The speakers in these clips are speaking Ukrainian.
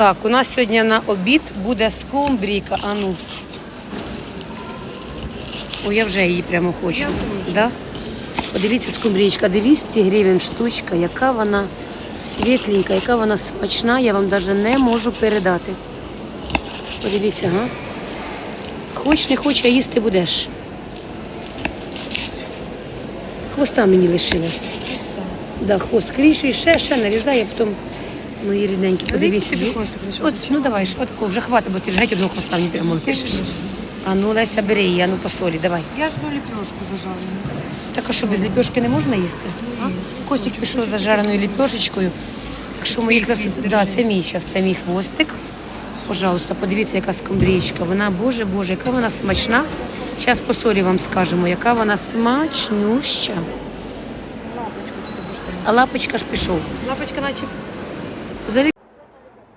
Так, у нас сьогодні на обід буде скумбрійка. А ну. Ой, я вже її прямо хочу. Да? Подивіться, скумбрічка, 200 гривень штучка, яка вона світленька, яка вона смачна, я вам навіть не можу передати. Подивіться, га? Хоч не хоч, а їсти будеш. Хвоста мені лишилось. Да, хвост кріший, ще, ще нарізає, потім мої рідненькі, подивіться. От, ну давай, ж, отако, вже хватить, бо ти ж геть одного хвоста прямо лишиш. А ну, Леся, бери її, а ну посолі, давай. Я ж ну ліпешку зажарила. Так а що, без ліпешки не можна їсти? Костік пішов за жареною ліпешечкою. Так що мої красоти. Да, це мій зараз, це мій хвостик. Пожалуйста, подивіться, яка скумбрічка. Вона, боже, боже, яка вона смачна. Зараз по солі вам скажемо, яка вона смачнюща. А лапочка ж пішов. Лапочка наче Взагалі.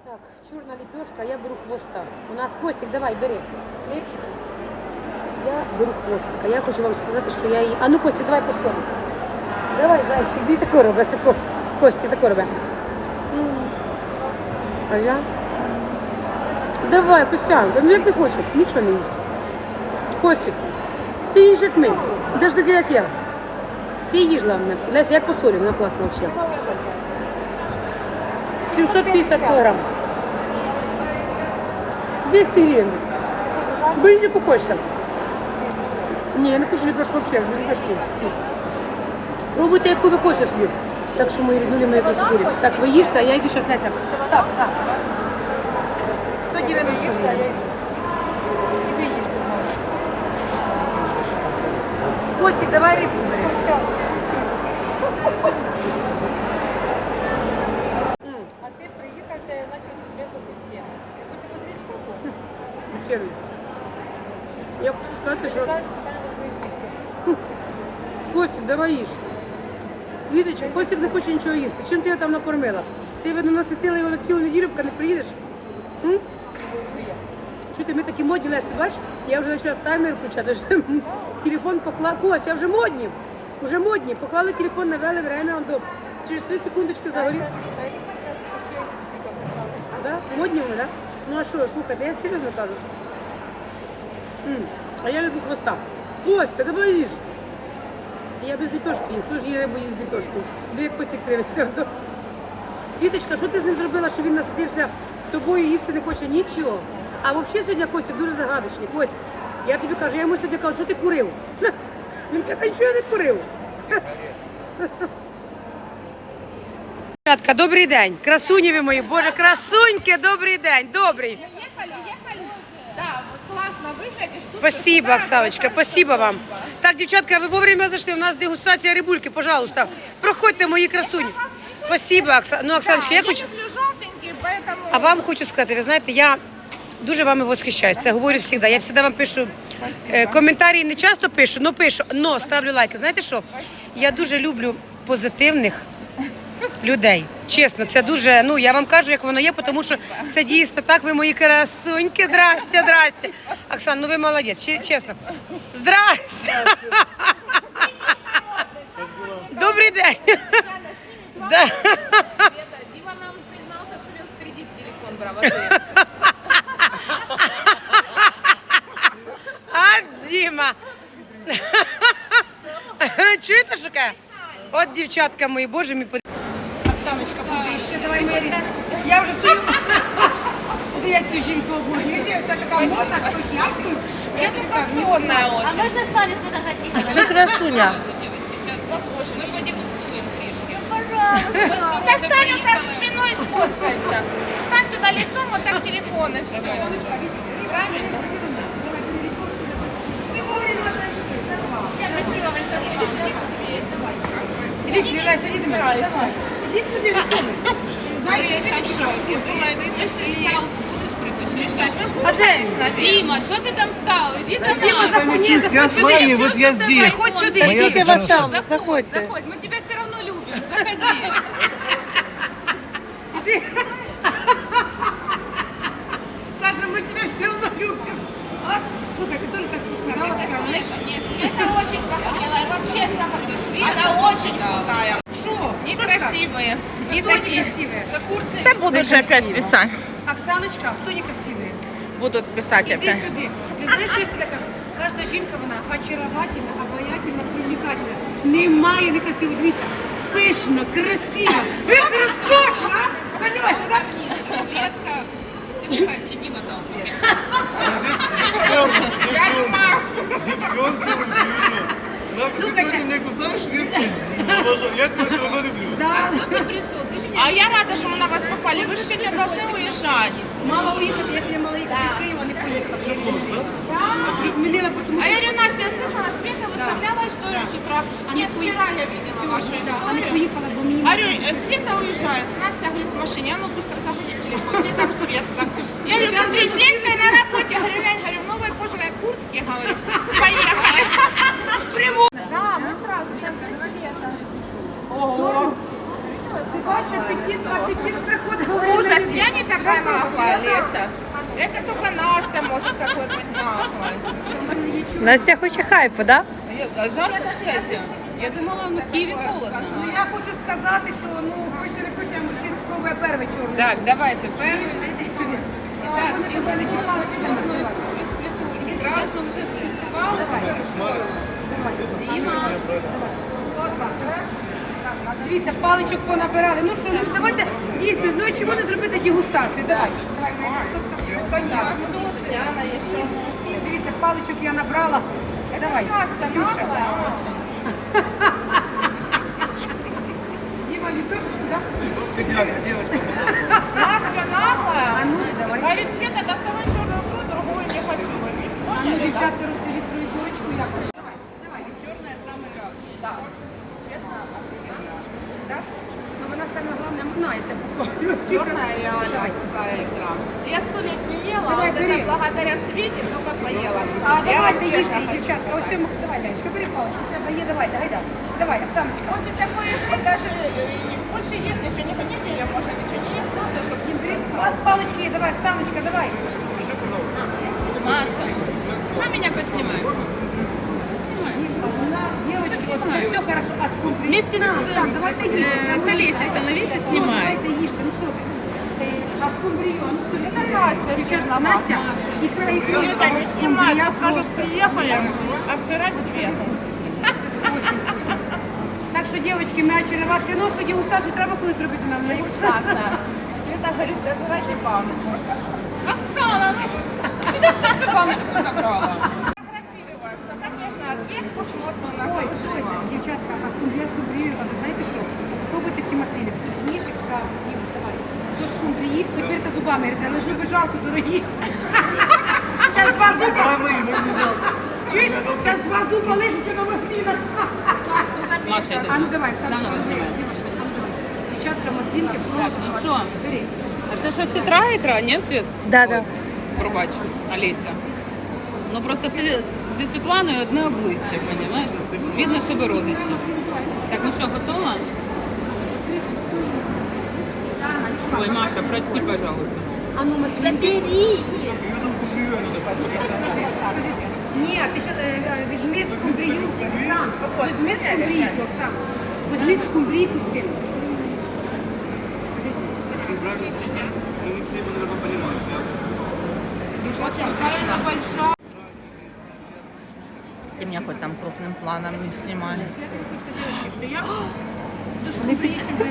Так, чорна ліпешка, я беру хвоста. У нас Костік, давай, бери. Ліпше. Я беру хвостика. Я хочу вам сказати, що я її. А ну, Костік, давай по. Давай, зайчик, іди тако роби, тако. Костік, тако роби. А я? Давай, Костянка, ну як не хочеш, нічого не їсть. Костік, ти їж як ми. Де ж таки як я? Ти їж, головне. Леся, як по солі, вона класна взагалі. 750 килограмм. 200 гривен. Берите побольше. Не, я не хочу лепешку вообще, без лепешки. Пробуйте, яку ви хочете собі. Так що мої ріднулі, мої красотулі. Так, ви їжте, а я йду зараз Леся. Так, так. 190 їжте, а я йду. Іди їжте знову. Котик, давай рибку Серый. Я хочу сказати, що? Костік, давай їж. Віточка, Костік не хоче нічого їсти. Чим ти його там накормила? Ти видно наситила його на цілу неділю, поки не приїдеш? М? Чути, ми такі модні, Лесь, ти бачиш? Я вже почала таймер включати. Телефон поклала. Кость, я вже модні. Вже модні. Поклали телефон, навели время, он до... через 3 секундочки загорів. Да? Модні ми, да? Ну а що, слухайте, я серйозно кажу. М, А я люблю хвоста. Костя, давай їж. Я без ліпешки їм, хто ж її рибу їсть з ліпешкою? Дві коті кривиться. Віточка, що ти з ним зробила, що він насидився тобою їсти не хоче нічого? А взагалі сьогодні Костя дуже загадочний. Костя, я тобі кажу, я йому сьогодні кажу, що ти курив? Він каже, «Та нічого я не курив. Дівчатка, добрий день. Красуні ви мої, боже, красуньки, добрий день, добрий. Спасибо, Оксаночка, спасибо вам. Так, дівчатка, ви вовремя зайшли. У нас дегустація рибульки, пожалуйста. Проходьте, мої красуні. Спасибо, Оксана. Ну, Оксаночка, я хочу. А вам хочу сказати, ви знаєте, я дуже вами восхищаюсь. Це говорю завжди. Я завжди вам пишу е, коментарі не часто пишу, але пишу, но ставлю лайки. Знаєте що? Я дуже люблю позитивних людей. Чесно, це дуже, ну я вам кажу, як воно є, тому що це дійсно так, ви мої красуньки. Здрасте, здрасте. Оксан, ну ви молодець, че- чесно. Здрасте. Добрий день. Да. Дима нам признался, что он в кредит телефон брал. а? Діма. Чуєте, що каже? От дівчатка мої, боже мій. Оксаночка, буде ще, давай мені. Я вже стою. Я цю жінку обожнюю. Це така модна, хтось ясною. Я тобі кажу, Сонная А очень. можно с вами сфотографировать? Ви красуня. Сейчас попозже. Ми подегустуємо трішки. Пожалуйста. Да стань вот так спиной и сфоткайся. Встань туда лицом, вот так телефон и все. Правильно? Спасибо большое. Пошли к себе. Іди сюди, Леся, іди до мене. Іди сюди, Леся. Знаєш, що? Думаю, ти ще і палку будеш прикушати. А де? Діма, що ти там став? Іди до Діма, нас. заходь, Я заходь с вами, сюди. вот я здесь. Заходь сюди. Моя Заходь, хорошо. заходь, заходь. Мы тебя все равно любим. Заходи. Саша, мы тебя все равно любим. А, слухай, ты тоже так сказала, Это сказала. Света. Нет, Света очень похудела. И вообще сама. Света, Она очень худая. Что? И Что сказала? красивые. И Кто не такие. Да буду же опять писать. Оксаночка, хто не красивий? Будут писать Іди опять. сюди. Ти знаєш, я завжди кажу? Кожна жінка, вона очаровательна, обаятельна, привлекательна. Немає некрасивої. Дивіться, пишно, красиво. Як розкошно, а? Валюся, так? Светка, Ксюха, чи Дима там? Девчонка, Нас ти сьогодні не кусаєш, вісти? Я тебе давно люблю. Да. Что ты пришел? Ты меня А я рада, что мы на вас попали. Вы же сегодня должны уезжать. Мало уїхати, якщо я мала їхати в Київ, а не поїхала. Відмінила, тому А що... я говорю, Настя, я слышала, Света выставляла историю с утра. Нет, вчера я видела вашу Да, а не историю. поїхала, бо мені... Говорю, э, Света уезжает, Настя говорит в машине, а ну быстро заходи в телефон, где там Светка? Хайпу, да? Жарко, кстати. Я думала, ну в Киеве холодно. Ну, я хочу сказати, що, ну, хочете не хочете, а мужчина спробує перший чорний. Так, давай тепер. Так, вони тебе не чекали, чи не Цвету прекрасно уже спустивала. Дивіться, паличок понабирали. Ну що, ну давайте дійсно, ну чому не зробити дегустацію? Давай. Давай, Дивіться, паличок я набрала. Давай, Ксюша. Діма, ліпешечку, так? Девочка, Настя наглая. А ну, давай. Говорит, Света, доставай черную икру, другую не хочу. Говорит, А можно ну, ли дівчатка, розкажіть про ікорочку, як ви? Черная самый раз. так? Да. Честно, офигенно. Так? Ну вона саме головне, знаєте, Черная реально Давай. ела, Давай, вот бери. это благодаря Свете только поела. А Я давайте вам їжте, честно хочу дівчатка. Ось сказать. цьому, давай, Леночка, бери паличку, у тебе є, давай, давай, давай. Давай, Оксаночка. После такой игры даже э, больше есть ничего не хотите, я можно ничего не ем, просто чтобы не брить. У вас палички є, давай, Оксаночка, давай. Маша, на меня поснимай. Девочки, вот це все хорошо, а з кумпрі- Вместе с, Так, давайте їсти. э, с Олесей становись и снимай. Давайте їжте, ну що ви? А в кумбрію, ну Это Настя, дівчатка. Настя, я скажу, приехали обсирать Свету. Так що, дівчатки, ми очаровашки, ну що дегустацію треба колись зробити нам на Дегустация. Света говорит, дожирайте банку. Оксана, ну ты что за баночку забрала? Фотографироваться, конечно, кепку шмотную Ой, накрутила. слухайте, дівчатка, а скумбрія скумбрію, а ви знаєте що? Пробуйте ці маслини, вкусніше, правда, Діма, давай. До скумбрії, хоч зубами різали, зуби жалко, дорогі. Зараз два зуба, ну чуєш? Зараз два зуба лежаться на я А ну давай, Оксаночка, ну, давай. дівчатка, а ну просто. ну що? Бери. А це що сітра ікра, ні, Світ? Да, да. Пробач, Олеся. Ну просто ти зі Світланою одне обличчя, розумієш? Видно, що ви родичі. Так, ну що, готова? Ой, Маша, прости, пожалуйста. А ну ти ще е, е, візьми скумбрію, Оксан. Візьми скумбрійку, Оксан. Его, наверное, понимают, да? Какая она большая. Ты меня хоть там крупным планом не снимай.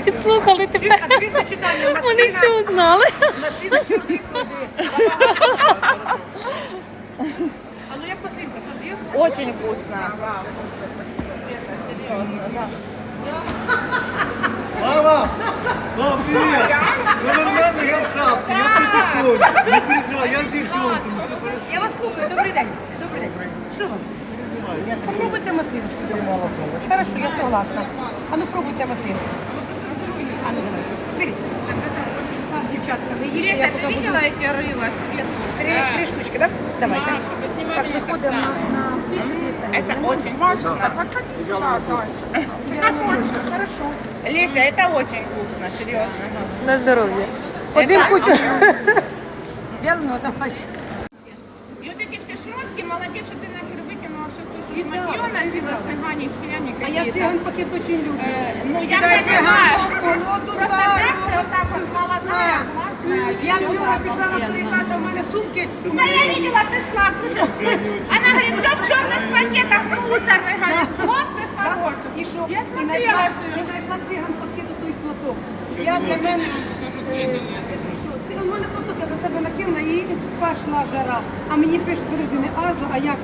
Підслухали зачитання Вони все узнали. А ну як маслинка? Очень вкусно. Серьезно, да. Мама! Мам, привет! Ну нормально, я в шапке, я в капюшоне. Не переживай, я девчонками. Я вас слухаю. Добрий день. Добрий день. Що вам? Попробуйте маслиночку. Хорошо, я согласна. А ну пробуйте маслинку. А ну давай. Беріть. Так, Дівчатка, ви їжте, Леся, я ты поки буду. видела эти рыла Свету? Три, три штучки, так? Давайте. Поснимай Так, меня с виходить у нас Оксаной. на 1300 Это очень вкусно. Подходи сюда, зайчик. Как хочешь. Хорошо. Леся, это очень вкусно, серьезно. На здоров'я. Один хочу. Я, ну, давай. носила цыгане, филяне А я какие-то. циган пакет очень люблю. Э, Ну, я Кидай понимаю. циганку, холоду Просто дару. так ты вот так вот молодая, А. классная. Я всё вчора пішла на охуєнно. турі, каже, у мене сумки. у Да мене- я видела, ты шла, слышишь? Она говорит, все в черных пакетах, мусорных, говорит, вот ты Да? хороший. І що? Я І смотрела, знайшла, что... і знайшла циган пакет у той платок. Я для мене... е, що, Це у мене платок, я до себе накинула і пішла жара. А мені пишуть, подожди, не Аза, а як?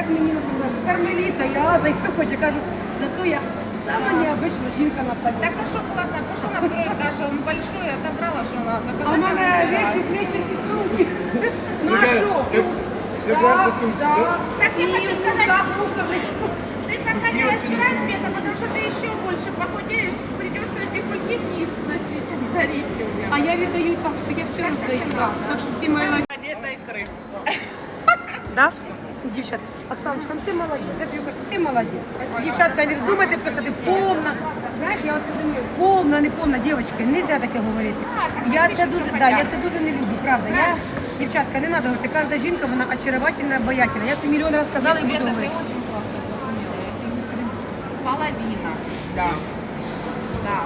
Як мені написано? Кармеліта, я Аза, і хто хоче. Кажу, зато я сама необична жінка на планеті. Так хорошо, классно. Пошла на второй этаж, он большой, я отобрала, что надо. А в мене вещи, плечі і сумки. Ну а що? Ти- ти Да, бачиш, тут- да. Так я І хочу сказати- так, мусорний. Ты пока не разбирай, Света, потому что ты еще больше похудеешь, придется эти кульки вниз носить, дарить людям. А я віддаю так, все, я все роздаю. Так, так що всі мої лайки. Одета икры. Да? Дівчат, Оксаночка, ну ти молодець. Я тобі кажу, ти молодець. Дівчатка, не вздумайте писати повна. Знаєш, я оце думаю, повна, не повна, дівчатки, не можна таке говорити. Я це дуже, да, я це дуже не люблю, правда. Я, дівчатка, не треба говорити, кожна жінка, вона очаровательна, обаятельна. Я це мільйон разів сказала і буду Света, ты говорити. очень классно похудела. я тебе не секрет. Половина. Да. Да.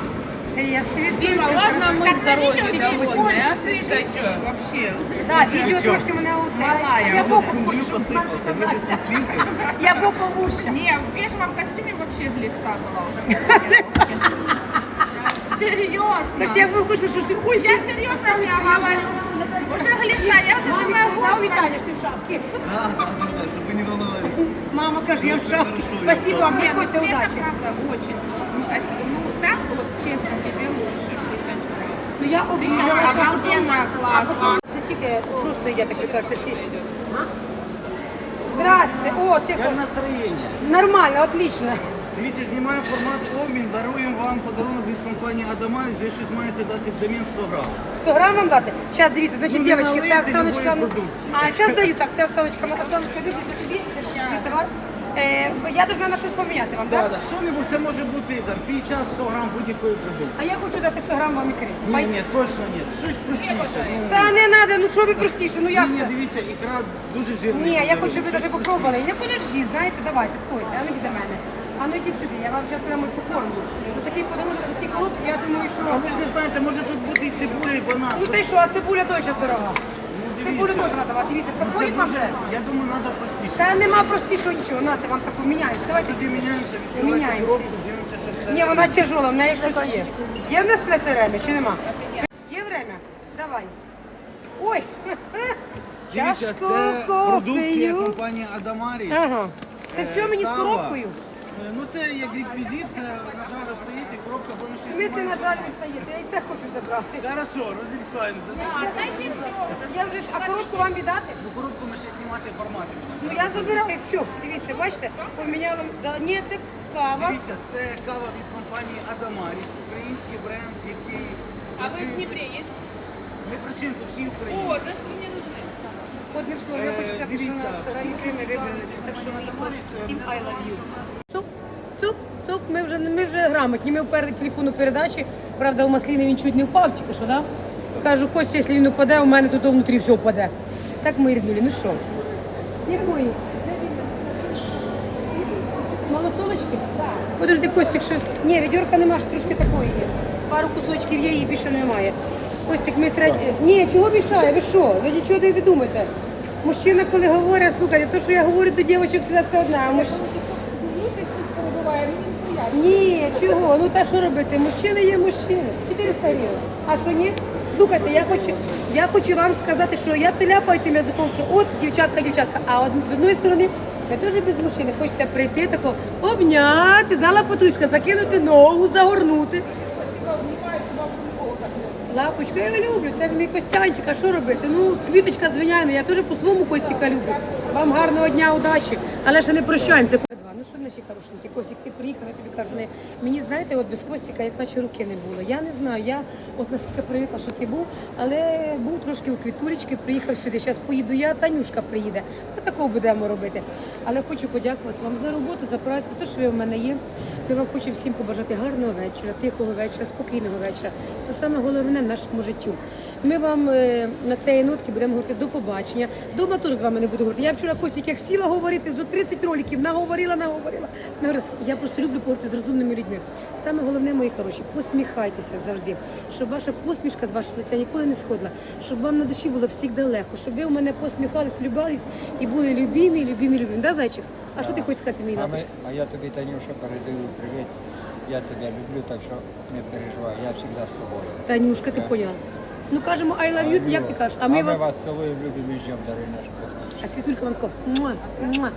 Е, Я світую. Дима, ладно, мы Как на здоровье видео довольны, а ты Всё, Вообще. Да, відео трошки мене оце. Малая. Я боком Кумрю посипався, вместе з маслинкою. Я боком вуща. Не, в бежевом костюме вообще глиста была уже. Серьезно. Тож я би хочу, щоб всі... Ой, Я серьезно не говорю. Уже глиста, я уже думаю, Да, у господи. Віталія, ж ти в шапці. Да, да, да, да, щоб ви не волновались. Мама каже, я в шапці. Спасибо вам, Нет, ну приходьте, Света, удачі. правда, очень. Я классно. Не тільки просто йдять, як ви кажете, всі. Здрасте, о, ти Як настроєння? нормально, отлично. Дивіться, знімаємо формат обмін, даруємо вам подарунок від компанії Адамаріс. Ви щось маєте дати взамін 100 грам. 100 грам вам дати? Зараз дивіться, значить, Ну, дівчатки, це Оксаночка. А, зараз даю, так, це Оксаночка. Оксаночка, дивіться тобі. Світова. Е, я должна на щось поміняти вам, Да, так? да. Що-небудь, це може бути там 50-100 грам будь-якої продукції. А я хочу дати 100 грам вам ікри. Ні, ні, точно ні. Щось простіше. Ну, Та не треба, ну що ви простіше, ну як ні, ні, це? дивіться, ікра дуже жирна. Ні, я хочу, щоб ви навіть попробували. Не подожди, знаєте, давайте, стойте, а не від мене. А ну йдіть сюди, я вам зараз прямо покормлю. Ну такий подарунок, що ті коробки, я думаю, що... А ви ж не знаєте, може тут бути і цибуля, і банан. Ну та й що, а цибуля теж дорога. Цибулю теж треба давати. Дивіться, Ну, Це підходить вам все? я думаю, треба простіше. Та нема простішого нічого, нате вам таку міняємося. Давайте. Тоді міняємося, відкривайте Міняємося. коробку, дивимося, що все. Ні, вона тяжола, в неї щось є. Є в нас все время чи нема? Є время? Давай. Ой, Дивіться, чашку це продукція кофею. компанії Адамаріс. Ага. Це все мені з Кава. коробкою? Е, Ну це як реквізит, це, на жаль, остається, коробка поміж В смислі, на жаль, не стається. Я і це хочу забрати. Хорошо, розрішаємо. А, дай мне все уже. Я вже, а коробку вам віддати? Ну коробку ми ще знімати формати будемо. Ну я забираю все. Дивіться, бачите, поміняла. Да, ні, це кава. Дивіться, це кава від компанії Адамаріс, український бренд, який А вы в працює- Днепре есть? Ми працюємо по всій Україні. О, значит, вы мне нужны. Одним словом, я хочу сказати, що у нас такі вибралися, так що ми їх Адамаріс, всім I love you. Цук, цук, цук, ми вже, ми вже грамотні, ми вперед телефону передачі, правда, у Масліни він чуть не впав тільки що, да? Кажу, Костя, якщо він упаде, у мене тут внутрі все впаде. Так ми ріднули, ну що? Якої? Малосолочки? Так. Подожди, Костік, що... Ні, відьорка нема, що трошки такої є. Пару кусочків є, її більше немає. Костік, ми третє... Ні, чого мішає? Ви що? Ви нічого не думаєте? Мужчина, коли говорить, слухайте, то, що я говорю до дівчинок, завжди це одна, муж... Ні, чого? Ну та що робити? Мужчини є мужчини. 400 гривень. А що ні? Слухайте, я хочу, я хочу вам сказати, що я теляпаю тим язиком, що от дівчатка, дівчатка. А от з одної сторони, я теж без мужчини. Хочеться прийти тако, обняти, дала потуська, закинути ногу, загорнути. Лапочка, я люблю, це ж мій Костянчик, а що робити? Ну, квіточка звиняє, я теж по своєму Костіка люблю. Вам гарного дня, удачі, але ще не прощаємося. Ну що наші хорошенькі, Костік, ти приїхав, я тобі кажу, не, мені знаєте, от без Костіка, як наче руки не було. Я не знаю, я от наскільки привикла, що ти був, але був трошки у квітулечки, приїхав сюди. Зараз поїду я, Танюшка приїде. Отакого будемо робити. Але хочу подякувати вам за роботу, за працю, за те, що ви в мене є. Я вам хочу всім побажати гарного вечора, тихого вечора, спокійного вечора. Це саме головне в нашому життю. Ми вам е, на цієї нотки будемо говорити до побачення. Дома теж з вами не буду говорити. Я вчора Костік, як сіла говорити, зо 30 роликів наговорила, наговорила, наговорила. Я просто люблю поговорити з розумними людьми. Саме головне, мої хороші, посміхайтеся завжди, щоб ваша посмішка з вашого лиця ніколи не сходила, щоб вам на душі було завжди легко, щоб ви у мене посміхались, любались і були любімі, любімі, любімі. Да, зайчик? А що ти хочеш сказати, мій А, ми, а я тобі, Танюша, передаю привіт. Я тебе люблю, так що не переживай, я завжди з тобою. Танюшка, ти поняла? Ну кажемо I love you, як ти кажеш? А ми вас. вас цілуємо, любимо і ждемо, Дарина. А Світулька вам тако, муа, муа,